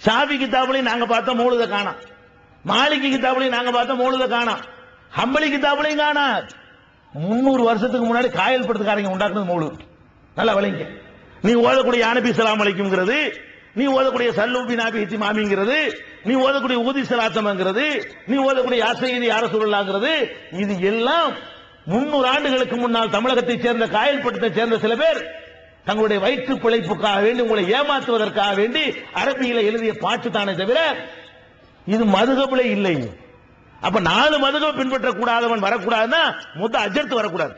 ஷாபி கிதாபுலையும் நாங்க பார்த்தோம் மூலத காணோம். மாலிகி கிதாபுலையும் நாங்க பார்த்தோம் மூலத காணோம். ஹம்பளி கிதாபுலையும் காணா முன்னூறு வருஷத்துக்கு முன்னாடி காயல் படுத்துக்காரங்க உண்டாக்குனது மூலு நல்லா விளைங்க நீ ஓதக்கூடிய யானபி சலாம் அழைக்கும்ங்கிறது நீ ஓதக்கூடிய சல்லூபி நாபி ஹித்தி மாமிங்கிறது நீ ஓதக்கூடிய ஊதி சலாத்தம்ங்கிறது நீ ஓதக்கூடிய யாசைதி யார சொல்லலாங்கிறது இது எல்லாம் முன்னூறு ஆண்டுகளுக்கு முன்னால் தமிழகத்தை சேர்ந்த காயல்பட்டத்தை சேர்ந்த சில பேர் தங்களுடைய வயிற்று பிழைப்புக்காக வேண்டி உங்களை ஏமாற்றுவதற்காக வேண்டி அரபியில எழுதிய பாட்டு தானே தவிர இது மதுகபிலே இல்லை. அப்ப நாலு மதுகை பின்பற்ற கூடாதவன் வரக்கூடாதுன்னா மொத்த அஜர்த்து வரக்கூடாது.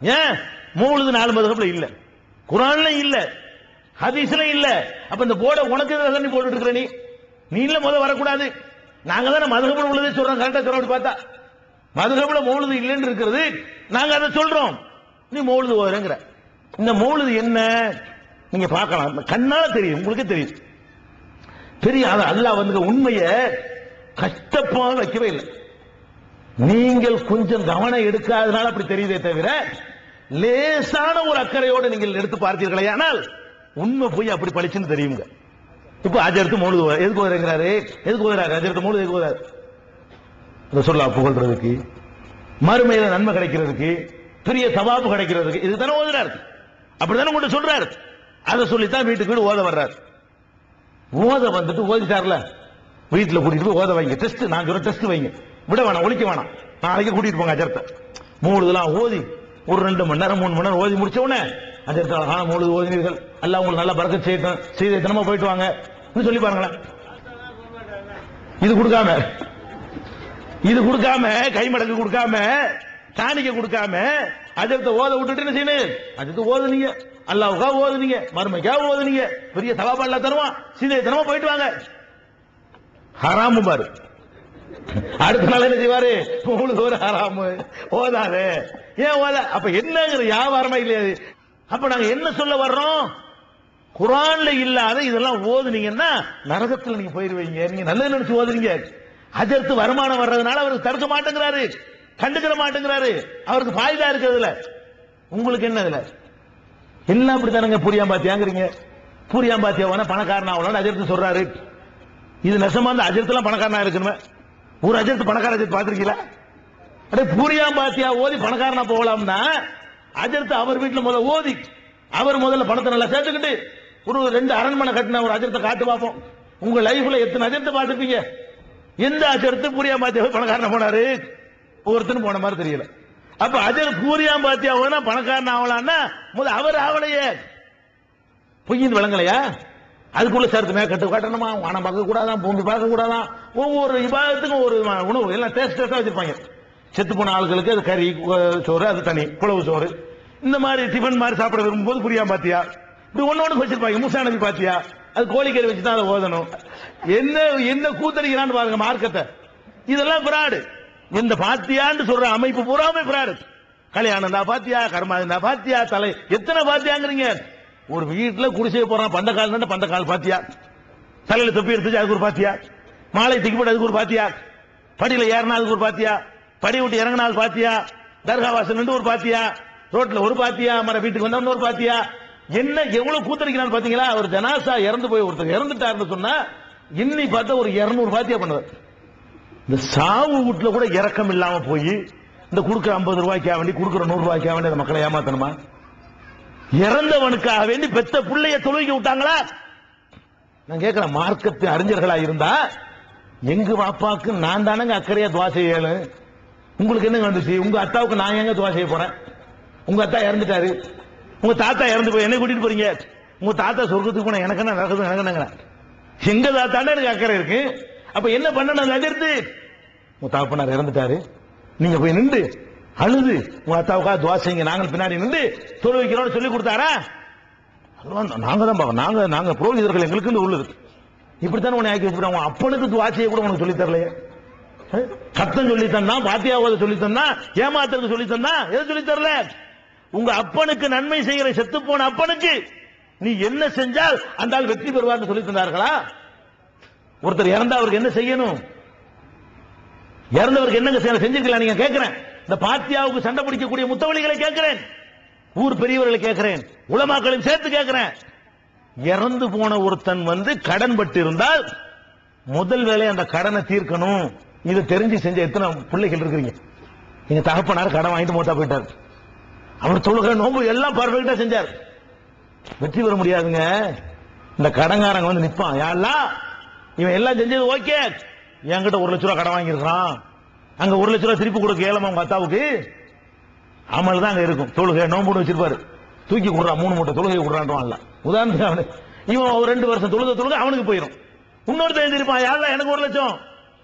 ஏன்? மூணுது நாலு மதுகபில இல்ல. குரான்ல இல்ல. ஹதீஸ்ல இல்ல. அப்ப இந்த போர்டை உனக்கு நீ போட்டுட்டு இருக்கிற நீ? நீ இல்ல முதல் வரக்கூடாது. நாங்க தானே மதுகபில் உள்ளதே சொல்றோம் கரெக்டா சொல்ல பார்த்தா. மதுகபில மூழுது இல்லைன்னு இருக்கிறது நாங்க அதை சொல்றோம். நீ மூழுது ஓதுறங்கிற. இந்த மௌலுது என்ன? நீங்க பார்க்கலாம். கண்ணால தெரியும். உங்களுக்கே தெரியும். தெரியும் அது அல்லாஹ் வந்து உண்மையை கஷ்டப்பாக வைக்கவே இல்லை. நீங்கள் கொஞ்சம் கவனம் எடுக்காதனால அப்படி தெரியுதே தவிர லேசான ஒரு அக்கறையோடு நீங்கள் எடுத்து பார்த்தீர்களே ஆனால் உண்மை போய் அப்படி பளிச்சுன்னு தெரியுங்க. இப்ப அஜர்த்து மூணு எதுக்கு வருங்கிறாரு? எதுக்கு வருகிறாரு? அஜர்த்து மூணு எதுக்கு வராரு ரசோல்லா புகழ்றதுக்கு மறுமையில நன்மை கிடைக்கிறதுக்கு பெரிய சவாபு கிடைக்கிறதுக்கு இது தானே ஓதுறாரு. அப்படிதானே உங்களுக்கு சொல்றாரு? அதை சொல்லித்தான் வீட்டுக்கு வீடு ஓத வர்றாரு. ஓத வந்துட்டு ஓதிட்டார்ல? வீட்டுல கூட்டிட்டு போய் ஓத வைங்க. டெஸ்ட் நான் சொல்ல டெஸ்ட் வைங்க. விட வேணாம் ஒழிக்க வேணாம். நாளைக்கு கூட்டிட்டு போங்க அஜர்த்தை. மூணுதெல்லாம் ஓதி ஒரு ரெண்டு மணி நேரம் மூணு மணி நேரம் ஓதி முடிச்ச உடனே அஜர்த்தை அழகான மூணு ஓதினீர்கள். எல்லாம் உங்களுக்கு நல்லா பறக்க செய்யட்டும் செய்த தினமா போயிட்டு வாங்க. சொல்லி பாருங்களேன். இது கொடுக்காம இது கொடுக்காம கைமடங்கு கொடுக்காம காணிக்க கொடுக்காம அடுத்த ஓத விட்டுட்டு என்ன செய்யணும்? அடுத்து ஓதுனீங்க. அல்லாவுக்கா ஓதுனீங்க. மருமைக்கா ஓதுனீங்க. பெரிய சவாபாடல அல்லா தருவான் சீதை தினமா போயிட்டு வாங்க. ஹராமு பாரு. அடுத்த நாள் என்ன செய்வாரு? உங்களுக்கு ஒரு ஹராமு. ஓதாரு ஏன் ஓத? அப்ப என்னங்கிற வியாபாரமா இல்லையா அது? அப்ப நாங்க என்ன சொல்ல வர்றோம்? குரான்ல இல்லாத இதெல்லாம் ஓதுனீங்கன்னா நரகத்துல நீங்க போயிருவீங்க. நீங்க நல்லது நினைச்சு ஓதுனீங்க. அதற்கு வருமானம் வர்றதுனால அவருக்கு தடுக்க மாட்டேங்கிறாரு. கண்டுக்கிற மாட்டேங்கிறாரு. அவருக்கு பாய்தா இருக்கிறதுல. உங்களுக்கு என்ன இதுல? எல்லாம் அப்படித்தானுங்க பூரியாம் பாத்தியாங்கிறீங்க பூரியாம் பாத்தியா வேணா பணக்காரன் ஆகலாம் அஜித் சொல்றாரு. இது நெசமா அந்த அஜர்த்துலாம் பணக்காரனா இருக்கணுமே. ஒரு அஜித் பணக்கார அஜித் பாத்திருக்கீங்களா அடே பூரியாம் பாத்தியா ஓதி பணக்காரனா போகலாம்னா அஜித் அவர் வீட்டுல முதல்ல ஓதி அவர் முதல்ல பணத்தை நல்லா சேர்த்துக்கிட்டு ஒரு ரெண்டு அரண்மனை கட்டின ஒரு அஜித்தை காட்டு பார்ப்போம். உங்க லைஃப்ல எத்தனை அஜித்தை பார்த்துருப்பீங்க? எந்த அஜித்து பூரியாம் பாத்தியா பணக்காரனா போனாரு? ஒருத்தனும் போன மாதிரி தெரியல. அப்ப அஜர் பூரியாம் பாத்தியா பணக்காரன் ஆகலான்னா முதல் அவர் ஆவலையே. பொய்யின் விளங்கலையா அதுக்குள்ள சேர்த்து கட்டு காட்டணுமா? வானம் பார்க்க கூடாதான் பூமி பார்க்க கூடாதான். ஒவ்வொரு விவாதத்துக்கும் ஒரு உணவு எல்லாம் டேஸ்ட் டேஸ்டா வச்சிருப்பாங்க. செத்து போன ஆளுகளுக்கு அது கறி சோறு அது தனி குழவு சோறு. இந்த மாதிரி டிஃபன் மாதிரி சாப்பிட விரும்பும்போது புரியாம பாத்தியா? இப்படி ஒண்ணு ஒன்று வச்சிருப்பாங்க. மூசா நபி பாத்தியா? அது கோழிக்கறி வச்சு தான் அதை ஓதணும். என்ன என்ன கூத்தடிக்கிறான்னு பாருங்க மார்க்கத்தை. இதெல்லாம் பிராடு இந்த பாத்தியான்னு சொல்ற அமைப்பு பூராமே பிராடு கல்யாணம் தான் பாத்தியா கர்மா இருந்தா பாத்தியா தலை எத்தனை பாத்தியாங்கிறீங்க? ஒரு வீட்டுல குடிசை போறான் பந்த கால் பந்த கால் பாத்தியா? தலையில தொப்பி எடுத்துச்சு அதுக்கு ஒரு பாத்தியா? மாலை தூக்கி அதுக்கு ஒரு பாத்தியா? படியில ஏறினா அதுக்கு ஒரு பாத்தியா? படி விட்டு இறங்கினால் பாத்தியா? தர்கா வாசல் நின்று ஒரு பாத்தியா? ரோட்ல ஒரு பாத்தியா? மர வீட்டுக்கு வந்தவன ஒரு பாத்தியா? என்ன எவ்வளவு கூத்தடிக்கிறான்னு பாத்தீங்களா? அவர் ஜனாசா இறந்து போய் ஒருத்தர் இறந்துட்டாருன்னு சொன்னா இன்னி பார்த்தா ஒரு இருநூறு பாத்தியா பண்ணுவார். இந்த சாவு வீட்டில் கூட இறக்கம் இல்லாம போய் இந்த கொடுக்குற ஐம்பது ரூபாய்க்கு வேண்டி கொடுக்குற நூறு ரூபாய்க்காக வேண்டி அந்த மக்களை ஏமாத்தணுமா? இறந்தவனுக்காக வேண்டி பெத்த பிள்ளைய தொழுகி விட்டாங்களா? நான் கேட்கிறேன் மார்க்கத்து அறிஞர்களா இருந்தா எங்க பாப்பாக்கு நான் தானங்க அக்கறையா துவா செய்யணும். உங்களுக்கு என்ன வந்துச்சு? உங்க அத்தாவுக்கு நான் எங்க துவா செய்ய போறேன்? உங்க அத்தா இறந்துட்டாரு. உங்க தாத்தா இறந்து போய் என்ன கூட்டிட்டு போறீங்க? உங்க தாத்தா சொர்க்கத்துக்கு போன எனக்கு என்ன நடக்குது எனக்கு என்னங்க? எங்க தாத்தாண்டா எனக்கு அக்கறை இருக்கு. அப்ப என்ன பண்ணணும்? அதை உன் உங்க தாப்பனார் இறந்துட்டாரு. நீங்க போய் நின்று அழுது. உங்க அத்தாவுக்கா துவாசிங்க நாங்கள் பின்னாடி நின்று தொழு வைக்கிறோம்னு சொல்லி கொடுத்தாரா? நாங்க தான் பார்க்கணும் நாங்க நாங்க புரோகிதர்கள் எங்களுக்கு உள்ளது. இப்படித்தானே உன்னை ஆக்கி வச்சுக்கிறாங்க. அப்பனுக்கு துவாசியை கூட உனக்கு சொல்லி தரலையே. சத்தம் கத்தம் சொல்லி தந்தா பாத்தியாவத சொல்லி தந்தா ஏமாத்துறது சொல்லி தந்தா எதை சொல்லி தரல? உங்க அப்பனுக்கு நன்மை செய்கிற செத்து போன அப்பனுக்கு. நீ என்ன செஞ்சால் அந்த ஆள் வெற்றி பெறுவார்னு சொல்லி தந்தார்களா? ஒருத்தர் இறந்தா அவருக்கு என்ன செய்யணும்? இறந்தவருக்கு என்னங்க செய்யணும்? செஞ்சிருக்கலாம் நீங்க கேட்கிறேன் இந்த பாத்தியாவுக்கு சண்டை பிடிக்கக்கூடிய முத்தவழிகளை கேட்கிறேன் ஊர் பெரியவர்களை கேட்கிறேன் உலமாக்களையும் சேர்த்து கேட்கிறேன் இறந்து போன ஒருத்தன் வந்து கடன் பட்டு இருந்தால் முதல் வேலை அந்த கடனை தீர்க்கணும். இது தெரிஞ்சு செஞ்ச எத்தனை பிள்ளைகள் இருக்கிறீங்க? எங்க தகப்பனார் கடன் வாங்கிட்டு மூத்தா போயிட்டார். அவர் தொழுகிற நோம்பு எல்லாம் பர்ஃபெக்டா செஞ்சார். வெற்றி பெற முடியாதுங்க. இந்த கடங்காரங்க வந்து நிப்பான். யாரெல்லாம்? இவன் எல்லாம் செஞ்சது ஓகே. என்கிட்ட ஒரு லட்ச ரூபா கடன் வாங்கியிருக்கான் அங்க ஒரு லட்ச ரூபா திருப்பி கொடுக்க ஏலமா உங்க அத்தாவுக்கு அமல் தான் அங்க இருக்கும். தொழுகை நோம்பு வச்சிருப்பாரு. தூக்கி கொடுறான் மூணு மூட்டை தொழுகை கொடுறான்றான்ல உதாரணத்துக்கு அவனு. இவன் ஒரு ரெண்டு வருஷம் தொழுத தொழுது அவனுக்கு போயிடும் இன்னொருத்தன் எழுந்திருப்பான் யாரெல்லாம் எனக்கு ஒரு லட்சம்.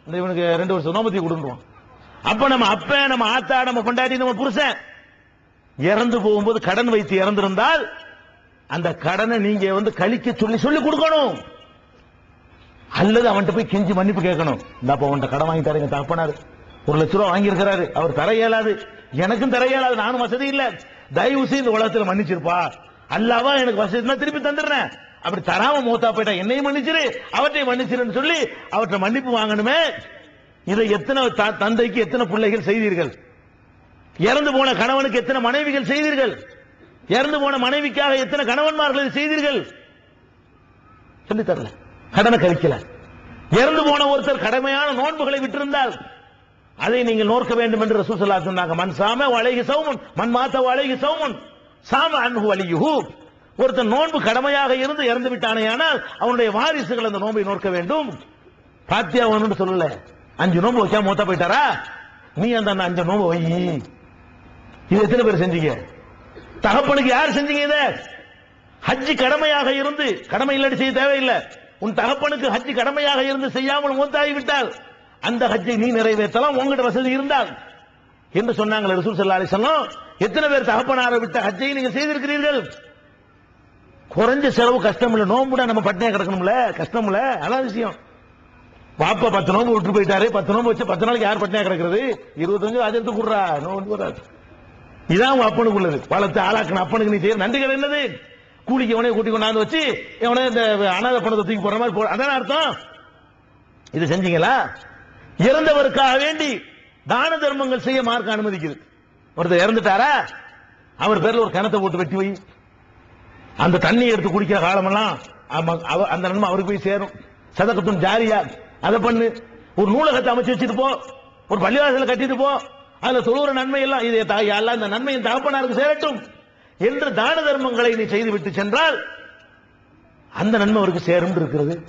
இந்த இவனுக்கு ரெண்டு வருஷம் நோம்பத்தி கொடுத்துருவான் அப்ப நம்ம அப்ப நம்ம ஆத்தா நம்ம கொண்டாடி நம்ம புருஷன் இறந்து போகும்போது கடன் வைத்து இறந்திருந்தால் அந்த கடனை நீங்க வந்து கழிக்க சொல்லி சொல்லி கொடுக்கணும். அல்லது அவன்கிட்ட போய் கெஞ்சி மன்னிப்பு கேட்கணும். இந்த அவன்கிட்ட கடன் வாங்கி தரீங்க தகப்பனாரு. ஒரு லட்ச ரூபா வாங்கியிருக்கிறாரு. அவர் தர இயலாது. எனக்கும் தர இயலாது. நானும் வசதி இல்ல. தயவு செய்து இந்த உலகத்துல மன்னிச்சிருப்பா. அல்லாவா எனக்கு வசதி திருப்பி தந்துடுறேன். அப்படி தராம மூத்தா போயிட்டா என்னையும் மன்னிச்சிரு அவற்றையும் மன்னிச்சிருன்னு சொல்லி அவற்றை மன்னிப்பு வாங்கணுமே. இதை எத்தனை தந்தைக்கு எத்தனை பிள்ளைகள் செய்தீர்கள்? இறந்து போன கணவனுக்கு எத்தனை மனைவிகள் செய்தீர்கள்? இறந்து போன மனைவிக்காக எத்தனை கணவன்மார்கள் செய்தீர்கள்? சொல்லி தரல. கடனை கழிக்கல. இறந்து போன ஒருத்தர் கடமையான நோன்புகளை விட்டிருந்தால் அதை நீங்கள் நோக்க வேண்டும் என்று ரசூல் சொன்னாங்க. மண் சாம வளைகி சௌமன் மண் மாத்த வளைகி சௌமன் சாம அன்பு வலியுஹு. ஒருத்தன் நோன்பு கடமையாக இருந்து இறந்து விட்டானேயானால் அவனுடைய வாரிசுகள் அந்த நோன்பை நோக்க வேண்டும். பாத்தியா ஒன்று சொல்லல. அஞ்சு நோன்பு வச்சா மூத்தா போயிட்டாரா? நீ அந்த அஞ்சு நோன்பு வை. இது எத்தனை பேர் செஞ்சீங்க? தகப்பனுக்கு யார் செஞ்சீங்க இத? ஹஜ்ஜி கடமையாக இருந்து கடமை இல்லாட்டி செய்ய தேவையில்லை. உன் தகப்பனுக்கு ஹஜ் கடமையாக இருந்து செய்யாமல் மூத்தாகி விட்டால் அந்த ஹஜ்ஜை நீ நிறைவேற்றலாம் உங்ககிட்ட வசதி இருந்தால். என்று சொன்னாங்க ரசூல் சல்லா அலைஹி எத்தனை பேர் தகப்பனார விட்ட ஹஜ்ஜை நீங்க செய்திருக்கிறீர்கள்? குறைஞ்ச செலவு கஷ்டம் இல்லை நோம்புடா நம்ம பட்டினியா கிடக்கணும்ல கஷ்டம் இல்ல அதான் விஷயம். பாப்பா பத்து நோம்பு விட்டு போயிட்டாரு பத்து நோம்பு வச்சு பத்து நாளைக்கு யார் பட்டினியா கிடக்கிறது? இருபத்தஞ்சு அஜர்த்து கூடுறா நோம்பு வராது. இதான் உங்க அப்பனுக்கு உள்ளது வளர்த்து ஆளாக்கணும் அப்பனுக்கு நீ செய்ய நன்றி என்னது? கூலிக்கு எவனையும் கூட்டி கொண்டாந்து வச்சு எவனே இந்த அனாத பணத்தை தூக்கி போற மாதிரி போ அதான அர்த்தம்? இது செஞ்சீங்களா? இறந்தவருக்காக வேண்டி தான தர்மங்கள் செய்ய மார்க்க அனுமதிக்குது. ஒருத்தர் இறந்துட்டாரா? அவர் பேர்ல ஒரு கிணத்தை போட்டு வெட்டி வை. அந்த தண்ணியை எடுத்து குடிக்கிற காலமெல்லாம் அவ- அந்த நன்மை அவருக்கு போய் சேரும். சதக்கத்தும் ஜாரியா. அதை பண்ணு. ஒரு நூலகத்தை அமைச்சு வச்சுட்டு போ. ஒரு பள்ளிவாசல கட்டிட்டு போ. அதுல சொல்லுற நன்மை எல்லாம் இது எல்லாம் இந்த நன்மையின் தகப்பனாருக்கு சேரட்டும். என்று தான தர்மங்களை நீ செய்து விட்டு சென்றால் அந்த நன்மை அவருக்கு சேரும் இருக்கிறது.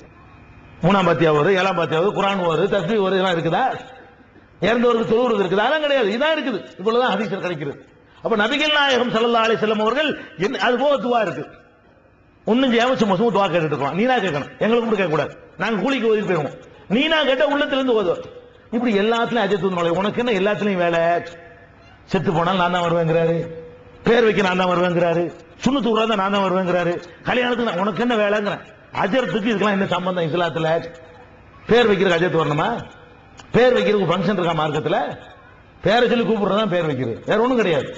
மூணாம் பாத்தியா வரும் ஏழாம் பாத்தியா வரும் குரான் வரும் தஸ்மி வரும் இதெல்லாம் இருக்குதா? இறந்தவருக்கு தொழுவுறது இருக்குது? அதெல்லாம் கிடையாது. இதான் இருக்குது. இவ்வளவுதான் ஹதீசர் கிடைக்கிறது. அப்ப நபிகள் நாயகம் ஸல்லல்லாஹு அலி செல்லம் அவர்கள் என்ன- அது போக துவா இருக்கு. ஒன்னும் செய்யாம சும்மா சும்மா துவா கேட்டுட்டு இருக்கோம் நீனா கேட்கணும். எங்களுக்கு மட்டும் கேட்க கூடாது. நாங்க கூலிக்கு ஓதி போயிருவோம் நீனா கேட்டா உள்ளத்திலிருந்து ஓதுவோம் இப்படி எல்லாத்துலயும் அஜித் உனக்கு என்ன எல்லாத்துலயும் வேலை? செத்து போனால் நான் தான் வருவேங்கிறாரு. பேர் வைக்க நான் தான் வருவேங்கிறாரு. சுண்ணு தூரா தான் நான் தான் வருவேங்கிறாரு. கல்யாணத்துக்கு நான் உனக்கு என்ன வேலைங்கிறேன்? அஜரத்துக்கு இதுக்கெல்லாம் என்ன சம்பந்தம் இஸ்லாத்துல? பேர் வைக்கிறதுக்கு அஜரத்து வரணுமா? பேர் வைக்கிறதுக்கு ஃபங்க்ஷன் இருக்கா மார்க்கத்துல? பேரை சொல்லி கூப்பிடுறது தான் பேர் வைக்கிறது. வேற ஒன்றும் கிடையாது.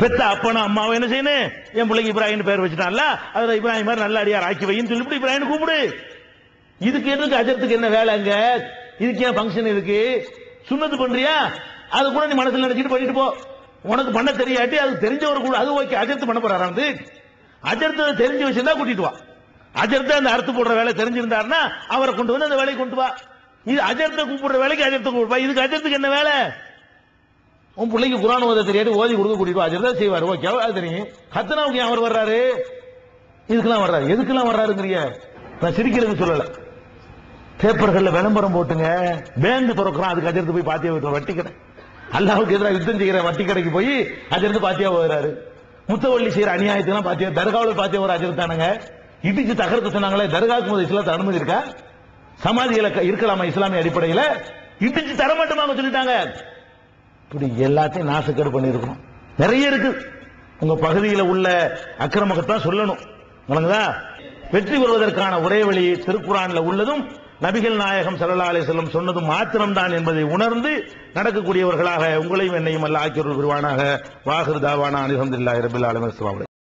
பெத்த அப்பனும் அம்மாவும் என்ன செய்யணும்? என் பிள்ளைக்கு இப்ராஹிம் பேர் வச்சுட்டான்ல அதுல இப்ராஹிம் மாதிரி நல்ல அடியார் ஆக்கி வைன்னு சொல்லிவிட்டு இப்ராஹிம் கூப்பிடு. இதுக்கு எதுக்கு அஜரத்துக்கு என்ன வேலைங்க இதுக்கு ஏன் ஃபங்க்ஷன் இருக்கு? சுண்ணத்து பண்றியா? அது கூட நீ மனசுல நினைச்சிட்டு பண்ணிட்டு போ. உனக்கு பண்ண தெரியாட்டி அது தெரிஞ்சவர் கூட அது ஓகே அஜர்த்து பண்ண போறாரு வந்து அஜர்த்து தெரிஞ்சு வச்சிருந்தா கூட்டிட்டு வா. அஜர்த்த அந்த அறுத்து போடுற வேலை தெரிஞ்சிருந்தாருன்னா அவரை கொண்டு வந்து அந்த வேலையை கொண்டு வா. இது அஜர்த்த கூப்பிடுற வேலைக்கு அஜர்த்த கூப்பிடுவா இதுக்கு அஜர்த்துக்கு என்ன வேலை? உன் பிள்ளைக்கு குரான் ஓத தெரியாது ஓதி கொடுக்க கூட்டிட்டு வா. அஜர்தா செய்வார். ஓகே அது தெரியும். ஹத்தனாவுக்கு அவர் வர்றாரு? இதுக்கெல்லாம் வர்றாரு. எதுக்கெல்லாம் வர்றாருங்கிறிய? நான் சிரிக்கிறதுக்கு சொல்லல. பேப்பர்களில் விளம்பரம் போட்டுங்க. பேங்க் திறக்கிறோம் அதுக்கு அஜர்த்து போய் பாத்தியா விட்டு அல்லாவுக்கு எதிராக யுத்தம் செய்கிற வட்டி கடைக்கு போய் அஜிருந்து பாத்தியா போகிறாரு. முத்தவள்ளி செய்யற அநியாயத்தெல்லாம் பாத்தியா தர்காவில் பாத்தியா ஒரு அஜர்த்தானுங்க இடிச்சு தகர்த்து சொன்னாங்களே தர்காவுக்கு போது இஸ்லாத்தை அனுமதி இருக்கா சமாதியில இருக்கலாமா இஸ்லாமிய அடிப்படையில? இடிச்சு தரமாட்டோமா சொல்லிட்டாங்க. இப்படி எல்லாத்தையும் நாசக்கேடு பண்ணியிருக்கணும். நிறைய இருக்கு. உங்க பகுதியில் உள்ள அக்கிரமகத்தான் சொல்லணும். வணங்குதா வெற்றி பெறுவதற்கான ஒரே வழி திருக்குறான்ல உள்ளதும் நபிகள் நாயகம் ஸல்லல்லாஹு அலைஹி வஸல்லம் சொன்னதும் மாத்திரம்தான் என்பதை உணர்ந்து நடக்கக்கூடியவர்களாக உங்களையும் என்னையும் அல்ல ஆக்கியோர் புரிவானாக. வாகிருதாவான தாவானா அல்ஹம்துலில்லாஹி ரபில்